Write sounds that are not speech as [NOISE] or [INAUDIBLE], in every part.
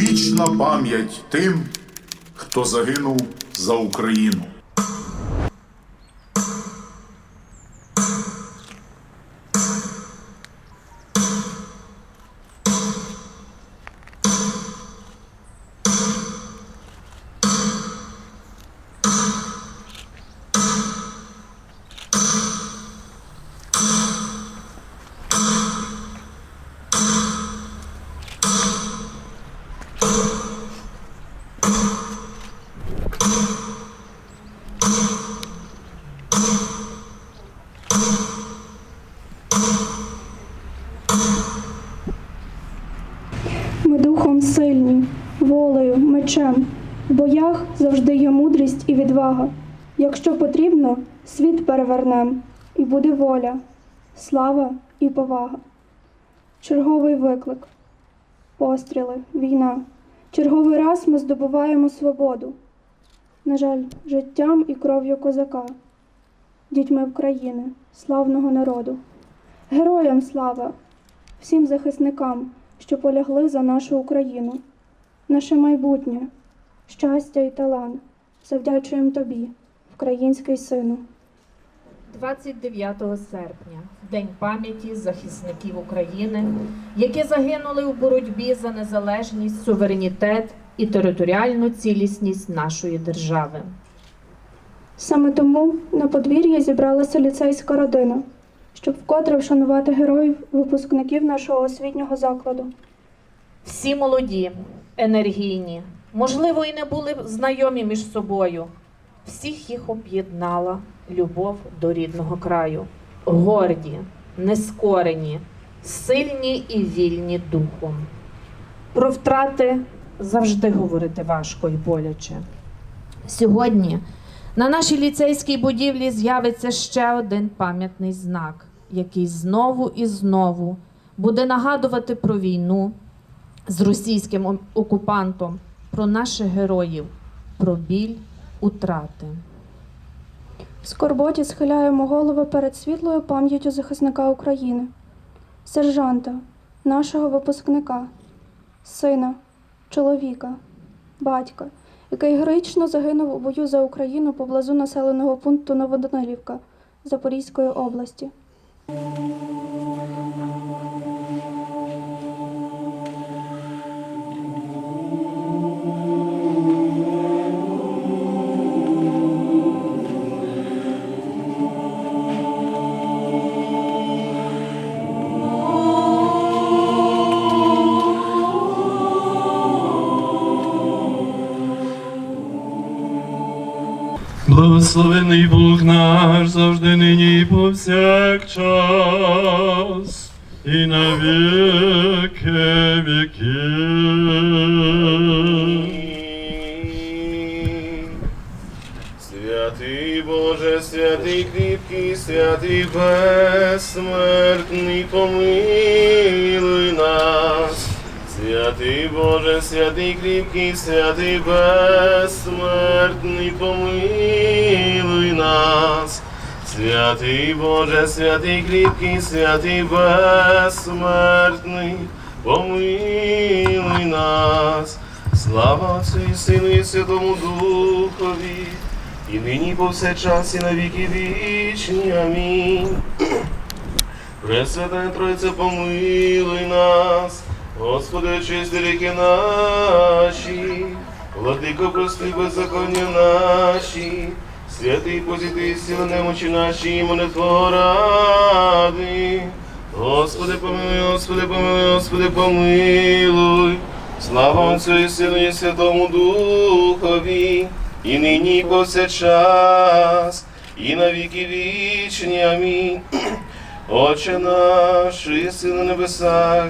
Вічна пам'ять тим, хто загинув за Україну. Духом сильні, волею, мечем. В боях завжди є мудрість і відвага. Якщо потрібно, світ перевернем, і буде воля, слава і повага. Черговий виклик, постріли, війна. Черговий раз ми здобуваємо свободу. На жаль, життям і кров'ю козака, дітьми України, славного народу. Героям слава, всім захисникам, що полягли за нашу Україну, наше майбутнє, щастя і талант завдячуємо тобі, український сину. 29 серпня, День пам'яті захисників України, які загинули у боротьбі за незалежність, суверенітет і територіальну цілісність нашої держави. Саме тому на подвір'ї зібралася ліцейська родина, щоб вкотре вшанувати героїв випускників нашого освітнього закладу. Всі молоді, енергійні, можливо, і не були знайомі між собою. Всіх їх об'єднала любов до рідного краю, горді, нескорені, сильні і вільні духом. Про втрати завжди говорити важко і боляче. Сьогодні на нашій ліцейській будівлі з'явиться ще один пам'ятний знак, який знову і знову буде нагадувати про війну з російським окупантом, про наших героїв, про біль, утрати. В скорботі схиляємо голови перед світлою пам'яттю захисника України, сержанта, нашого випускника, сина, чоловіка, батька, який героїчно загинув у бою за Україну поблизу населеного пункту Новоданилівка Запорізької області. Благословений Бог наш завжди нині і на віки віків. Святий Боже, святий кріпкий, святий безсмертний, помилуй нас. Святий Боже, святий кріпкий, святий безсмертний, Святий Боже, святий кріпкий, святий безсмертний, помилуй нас. Слава Отцю і Сину і Святому Духові, і нині повсякчас, і на віки вічні. Амінь. Пресвятая Тройця, помилуй нас, Господи, очисти ріки наші, владико, прости беззаконня наші, святий позитий сили немочі наші, імени Твого ради. Господи, помилуй, Господи, помилуй, Господи, помилуй. Слава Отцю і Сину і Святому Духові, і нині і повсякчас, і на віки вічні. Амінь. [CLEARS THROAT] Отче наш, і си на небесах,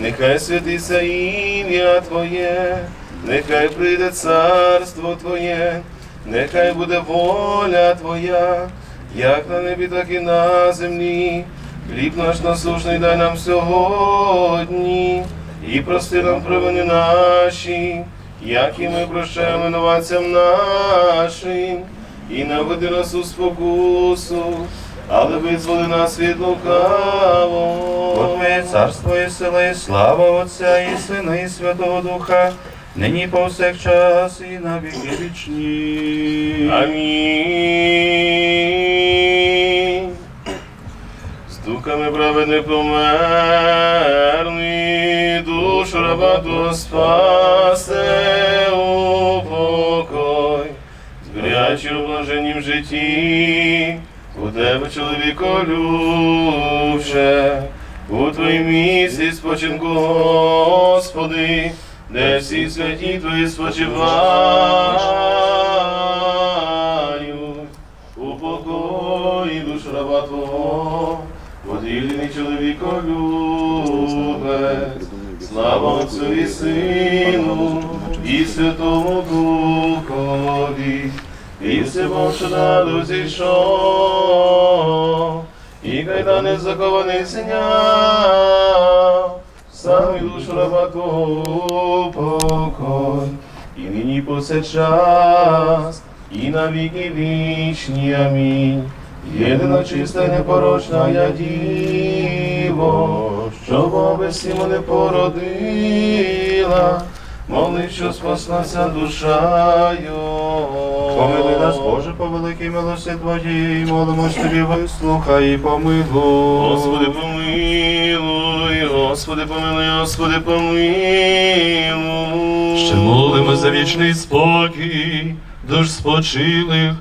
нехай святиться ім'я Твоє, нехай прийде царство Твоє, нехай буде воля Твоя, як на небі, так і на землі. Хліб наш насушний дай нам сьогодні, і прости нам провини наші, як і ми прощаємо винуватцям нашим, і не веди нас у спокусу, але визволи нас від лукавого. царство і сила, і слава Отця, і Сина, і Святого Духа, нині повсякчас і на віки вічні. Амінь. Стуками праведних померний, душу раба Твого спасе у покой, зберігачи у блаженнім житті, у тебе, чоловіко любче, у твоїм місці спочинку, Господи, де всі святі Твої спочивають. У покої душ раба Твого, поділений чоловіко любець, слава Отцю і Сину, і Святому Духові, і всього, що на дусі йшов, і кайдани закований зняв, сам і душу раба покой, і нині повсякчас, і на віки вічні. Амінь. Єдина чиста, непорочна я діво, що безсімо не породила, моли, що спаслася душаю. Помилуй нас, Боже, великій милості Твоїй, молимось Тобі, вислухай і помилуй. Господи, помилуй, Господи, помилуй, Господи, помилуй. Ще молимо за вічний спокій, душ спочилих,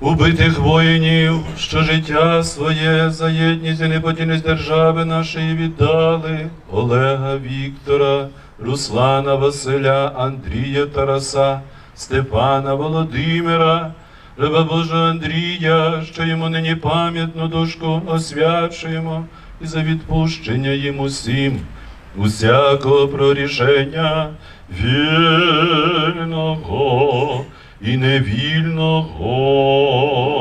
убитих воїнів, що життя своє за єдність і неподільність держави нашої віддали, Олега Віктора, Руслана Василя, Андрія Тараса, Степана Володимира, Раба Божого Андрія, що йому нині пам'ятну душку освячуємо і за відпущення їм усім усякого прорішення вільного і невільного.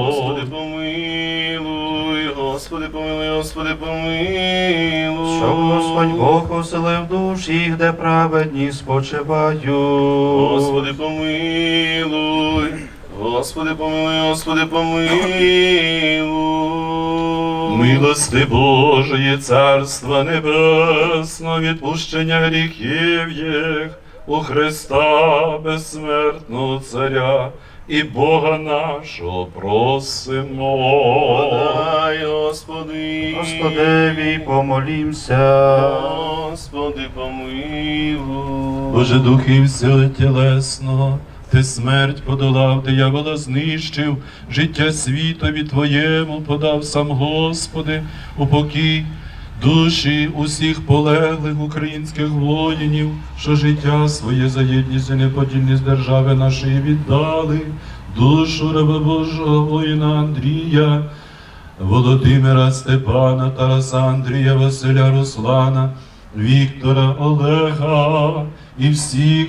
Господи, помилуй, Господи, помилуй, Господи, помилуй. Щоб Господь Бог оселив душі, їх, де праведні спочивають. Господи, помилуй, Господи, помилуй, Господи, помилуй. Милости Божої, Царства Небесного, відпущення гріхів їх у Христа безсмертного Царя і Бога нашого просимо. Подай, Господи, Господеві помолімся. Господи, помилуй. Боже духів всього тілесного, ти смерть подолав, диявола знищив, життя світові Твоєму подав сам Господи, у покій душі усіх полеглих українських воїнів, що життя своє за єдність і неподільність держави нашої віддали, душу раба Божого воїна Андрія. Володимира Степана, Тараса Андрія, Василя Руслана, Віктора Олега і всіх,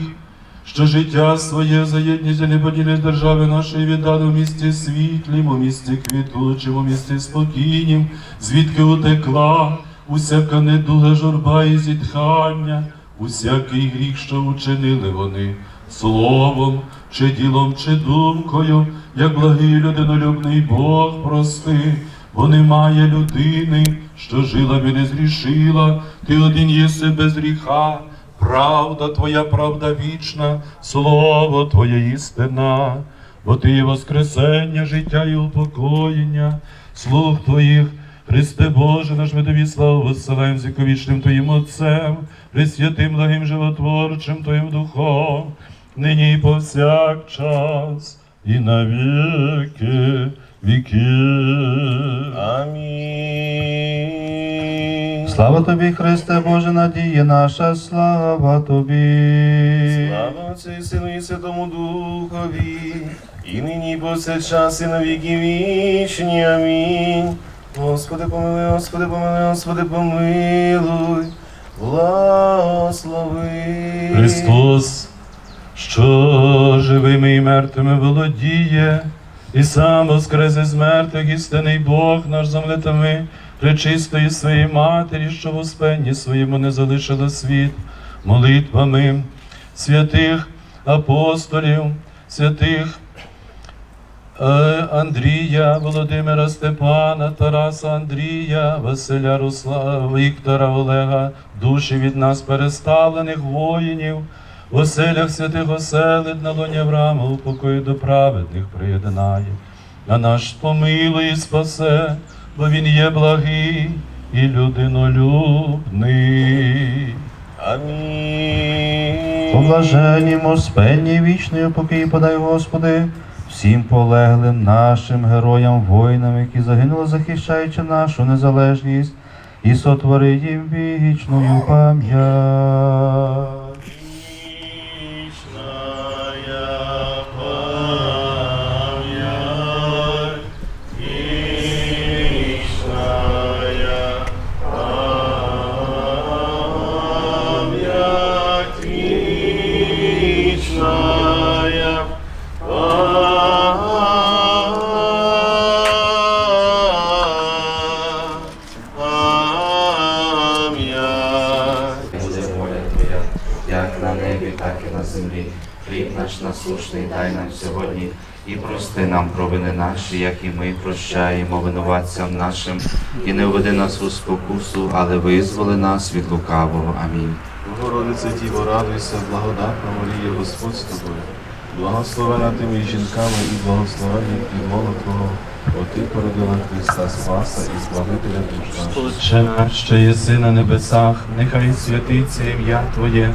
що життя своє за єдність і неподільність держави нашої віддали в місті світлім, у місті квітучим, у місті спокійнім, звідки утекла усяка недуга, журба і зітхання, усякий гріх, що учинили вони словом, чи ділом, чи думкою, як благий людинолюбний Бог прости, бо немає людини, що жила би не зрішила, ти один єси без гріха, правда Твоя, правда вічна, слово Твоє істина, бо Ти воскресення, життя і упокоєння, слух Твоїх. Христе Боже, наш медові славу воссилаєм з віковічним Твоїм Отцем, Пресвятим, благим животворчим Твоїм Духом, нині і повсякчас, і на віки віків. Амінь. Слава тобі, Христе Боже, надія наша, слава тобі. Слава Отцю і Сину і Святому Духові, і нині і повсякчас, і на віки вічні. Амінь. Господи, помилуй, Господи, помилуй, Господи, помилуй, благослови. Христос, що живими і мертвими володіє, і сам воскрес із мертвих, істинний Бог наш замлетами, пречистої своєї матері, що в успенні своєму не залишила світ, молитвами святих апостолів, святих Е, Андрія, Володимира Степана, Тараса Андрія, Василя Руслава, Віктора Олега, душі від нас переставлених воїнів, в оселях святих оселит на лоні Авраама, у до праведних приєднає. А наш помилуй і спасе, бо він є благий і людинолюбний. Амінь. Поблаженімо спельні вічної покій подай, Господи, всім полеглим нашим героям, воїнам, які загинули, захищаючи нашу незалежність, і сотвори їм вічною пам'ять. На землі. Хліб наш насушний дай нам сьогодні, і прости нам провини наші, як і ми прощаємо винуватцям нашим, і не введи нас у спокусу, але визволи нас від лукавого. Амінь. Богородице Діво, радуйся, благодатна Марія, Господь з тобою. Благословена ти між жінками і благословенний підлога Твого, бо Ти породила Христа Спаса і Збавителя душ наших. Отче наш, що єси на небесах, нехай святиться ім'я Твоє,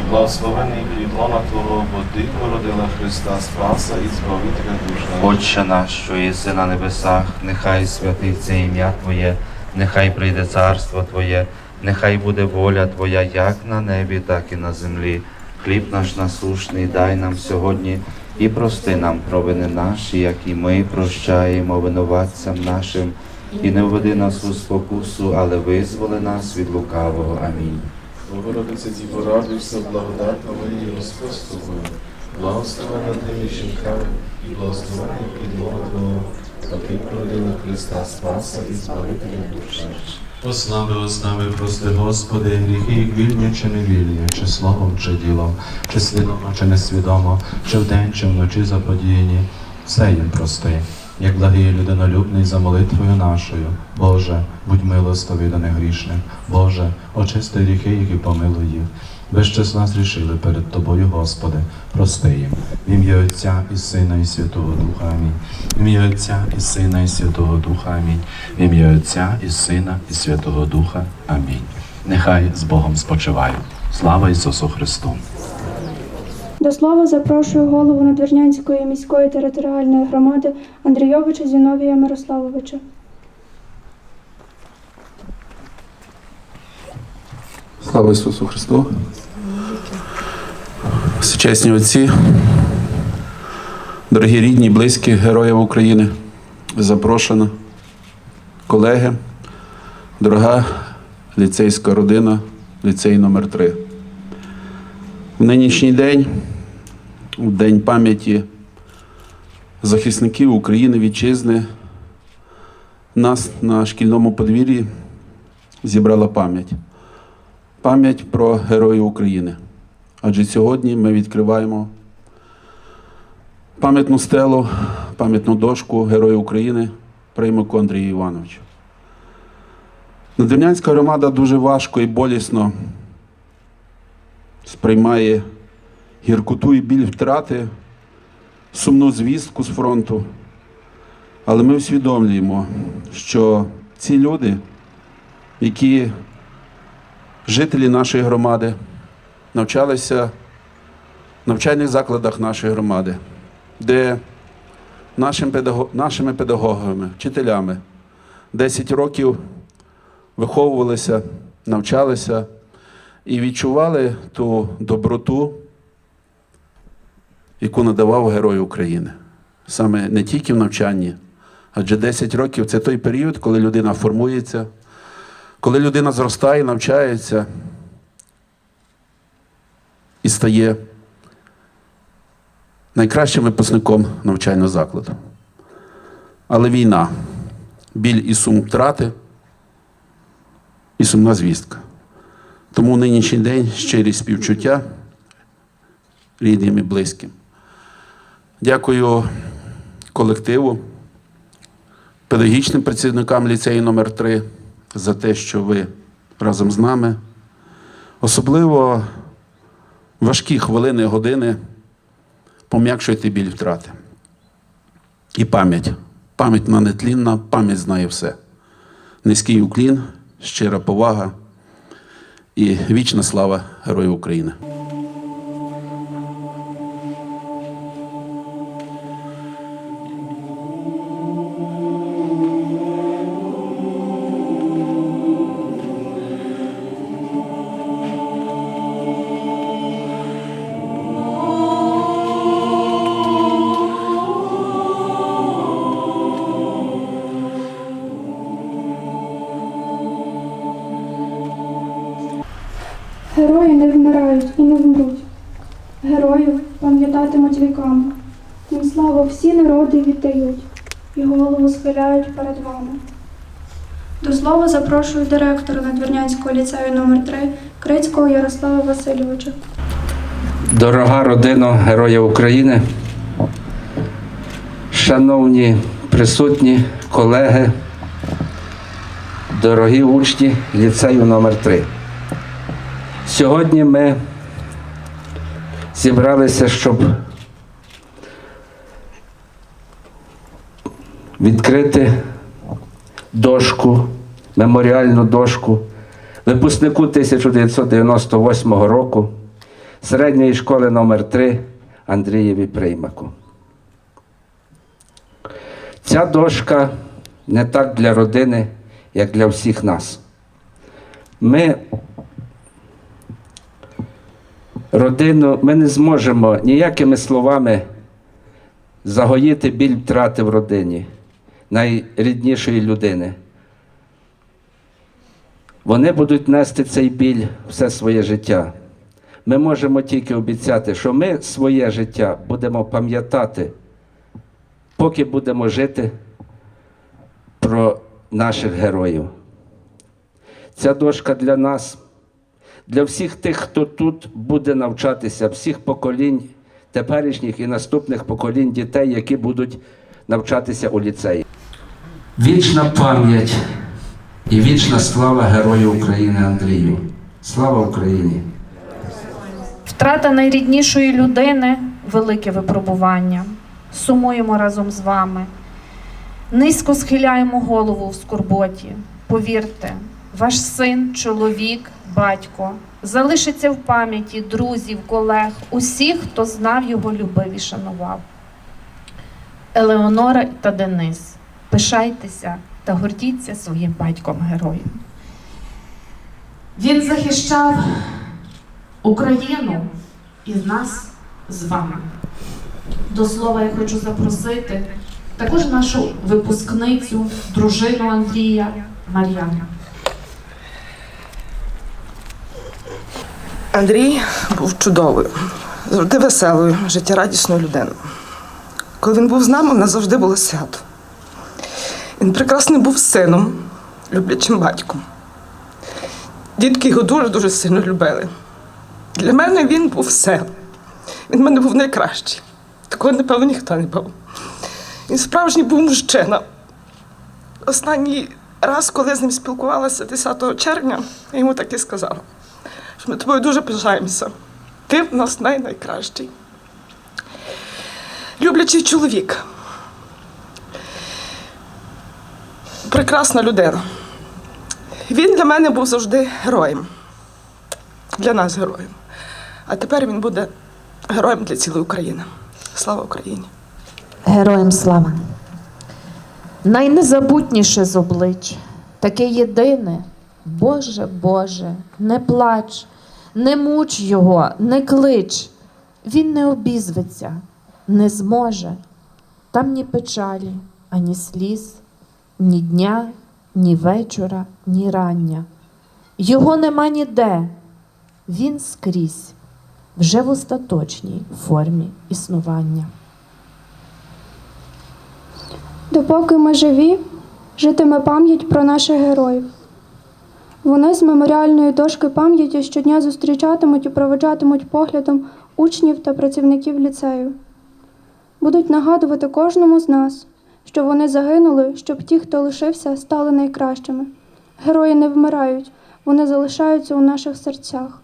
і благословений плідлона Твого, бо породила Христа Спаса і Збавителя душ наших. Отче наш, що єси на небесах, нехай святиться ім'я Твоє, нехай прийде царство Твоє, нехай буде воля Твоя, як на небі, так і на землі. Хліб наш насушний дай нам сьогодні і прости нам провини наші, як і ми прощаємо винуватцям нашим, і не введи нас у спокусу, але визволи нас від лукавого. Амінь. Богородице Діво, радуйся, благодатна Марія, Господь з тобою. Благословена ти між жінками і благословений підлога Твого, бо Ти Христа Спаса і Збавителя душ наших. Послави з нами, прости, Господи, гріхи їх вільні чи невільні, чи словом, чи ділом, чи свідомо, чи несвідомо, чи вдень, чи вночі заподіяні, все їм прости, як благий людинолюбний за молитвою нашою. Боже, будь милостивий до негрішних, Боже, очисти гріхи їх і помилуй їх. Без числа зрішили перед Тобою, Господи, прости їм. В ім'я Отця і Сина, і Святого Духа. Амінь. В ім'я Отця і Сина, і Святого Духа. Амінь. В ім'я Отця і Сина, і Святого Духа. Амінь. Нехай з Богом спочиває. Слава Ісусу Христу! До слова запрошую голову Надвірнянської міської територіальної громади Андрійовича Зіновія Мирославовича. Слава Ісусу Христу. Всечесні отці, дорогі рідні, близькі героїв України, запрошена, колеги, дорога ліцейська родина, ліцей номер 3 В нинішній день, у День пам'яті захисників України, вітчизни, нас на шкільному подвір'ї зібрала пам'ять пам'ять про героїв України. Адже сьогодні ми відкриваємо пам'ятну стелу, пам'ятну дошку Героя України Приймаку Андрію Івановичу. Надвірнянська громада дуже важко і болісно сприймає гіркоту і біль втрати, сумну звістку з фронту. Але ми усвідомлюємо, що ці люди, які жителі нашої громади навчалися в навчальних закладах нашої громади, де нашими педагогами, вчителями 10 років виховувалися, навчалися і відчували ту доброту, яку надавав Герой України. Саме не тільки в навчанні, Адже 10 років це той період, коли людина формується, коли людина зростає, навчається і стає найкращим випускником навчального закладу. Але війна, біль і сум втрати і сумна звістка. Тому нинішній день щирі співчуття рідним і близьким. Дякую колективу, педагогічним працівникам ліцею номер 3 за те, що ви разом з нами. Особливо важкі хвилини, години пом'якшуєте біль втрати. І пам'ять. Пам'ять вона нетлінна, пам'ять знає все. Низький уклін, щира повага і вічна слава Героїв України. Герої не вмирають і не вмруть. Героїв пам'ятатимуть віками. Їм славу всі народи віддають і голову схиляють перед вами. До слова запрошую директора Надвірнянського ліцею номер 3 Крицького Ярослава Васильовича. Дорога родина Героя України, шановні присутні, колеги, дорогі учні ліцею номер 3 Сьогодні ми зібралися, щоб відкрити дошку, меморіальну дошку випускнику 1998 року середньої школи номер 3 Андрієві Приймаку. Ця дошка не так для родини, як для всіх нас. Ми родину, ми не зможемо ніякими словами загоїти біль втрати в родині найріднішої людини. Вони будуть нести цей біль все своє життя. Ми можемо тільки обіцяти, що ми своє життя будемо пам'ятати, поки будемо жити про наших героїв. Ця дошка для нас, для всіх тих, хто тут буде навчатися, всіх поколінь, теперішніх і наступних поколінь дітей, які будуть навчатися у ліцеї. Вічна пам'ять і вічна слава Герою України Андрію. Слава Україні! Втрата найріднішої людини велике випробування. Сумуємо разом з вами. Низько схиляємо голову в скорботі. Повірте, ваш син, чоловік, батько залишиться в пам'яті друзів, колег, усіх, хто знав його, любив і шанував. Елеонора та Денис, пишайтеся та гордіться своїм батьком героєм. Він захищав Україну і нас з вами. До слова я хочу запросити також нашу випускницю, дружину Андрія Мар'яну. Андрій був чудовою, завжди веселою, життєрадісною людиною. Коли він був з нами, у нас завжди було свято. Він прекрасним був сином, люблячим батьком. Дітки його дуже-дуже сильно любили. Для мене він був все. Він в мене був найкращий. Такого, напевно, ніхто не був. Він справжній був мужчина. Останній раз, коли я з ним спілкувалася 10 червня, я йому так і сказала ми тобою дуже пишаємося. Ти в нас най найкращий. Люблячий чоловік. Прекрасна людина. Він для мене був завжди героєм. Для нас героєм. А тепер він буде героєм для цілої України. Слава Україні! Героям слава! Найнезабутніше з облич, таке єдине, Боже, Боже, не плач, не муч його, не клич. Він не обізветься, не зможе. Там ні печалі, ані сліз, ні дня, ні вечора, ні рання. Його нема ніде, він скрізь, вже в остаточній формі існування. Допоки ми живі, житиме пам'ять про наших героїв. Вони з меморіальної дошки пам'яті щодня зустрічатимуть і проведжатимуть поглядом учнів та працівників ліцею. Будуть нагадувати кожному з нас, що вони загинули, щоб ті, хто лишився, стали найкращими. Герої не вмирають, вони залишаються у наших серцях.